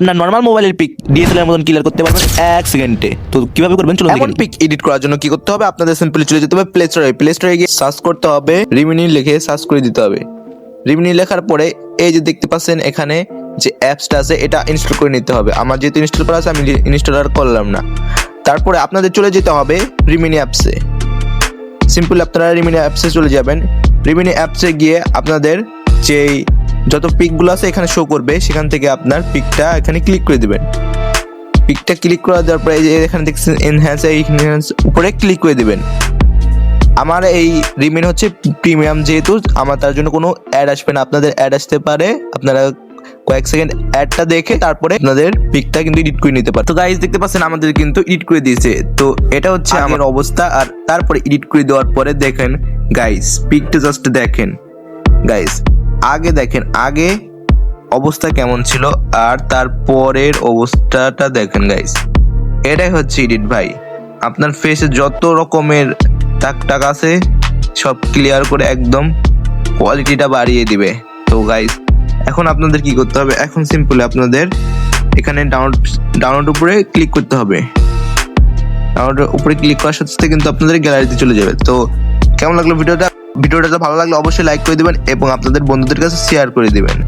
আপনার নর্মাল মোবাইলের pick DSLR মতন ক্লিয়ার করতে পারবেন এক সেকেন্ডে তো কীভাবে করবেন? চলুন এমন পিক এডিট করার জন্য কি করতে হবে? আপনাদের সিম্পলি চলে যেতে হবে প্লে স্টোরে প্লে স্টোরে গিয়ে সার্চ করতে হবে। রিমিনি লিখে সার্চ করে দিতে হবে। রিমিনি লেখার পরে এই যে দেখতে পাচ্ছেন এখানে যে অ্যাপসটা আছে এটা ইনস্টল করে নিতে হবে। আমার যেহেতু ইনস্টল করা আছে আমি ইনস্টল আর করলাম না। তারপরে আপনাদের চলে যেতে হবে রিমিনি অ্যাপসে সিম্পল আপনারা রিমিনি অ্যাপসে চলে যাবেন। রিমিনি অ্যাপসে গিয়ে আপনাদের যেই যত পিকগুলো আছে এখানে শো করবে সেখান থেকে আপনার পিকটা এখানে ক্লিক করে দেবেন। পিকটা ক্লিক করে দেওয়ার পরে এই যে এখানে দেখছেন এনহ্যান্স এই এনহ্যান্স উপরে ক্লিক করে দেবেন। আমার এই রিমিন হচ্ছে প্রিমিয়াম যেহেতু আমার তার জন্য কোনো অ্যাড আসবে না। আপনাদের অ্যাড আসতে পারে আপনারা কয়েক সেকেন্ড অ্যাডটা দেখে তারপরে আপনাদের পিকটা কিন্তু এডিট করে নিতে পারে তো গাইজ দেখতে পাচ্ছেন আমাদের কিন্তু এডিট করে দিয়েছে। তো এটা হচ্ছে আমার অবস্থা। আর তারপরে এডিট করে দেওয়ার পরে দেখেন গাইজ পিকটা জাস্ট দেখেন। গাইজ আগে দেখেন, আগে অবস্থা কেমন ছিল আর তারপরের অবস্থাটা দেখেন গাইস এটাই হচ্ছে ইডিট ভাই। আপনার ফেসে যত রকমের টাক টাক আছে, সব ক্লিয়ার করে একদম কোয়ালিটিটা বাড়িয়ে দিবে। তো গাইস এখন আপনাদের কি করতে হবে? এখন সিম্পল আপনাদের এখানে ডাউনলোড ডাউনলোড উপরে ক্লিক করতে হবে। ডাউনলোড উপরে ক্লিক করার সাথে সাথে কিন্তু আপনাদের গ্যালারিতে চলে যাবে। তো কেমন লাগল ভিডিওটা? ভিডিওটা ভালো লাগলে অবশ্যই লাইক করে দিবেন এবং আপনাদের বন্ধুদের কাছে শেয়ার করে দিবেন।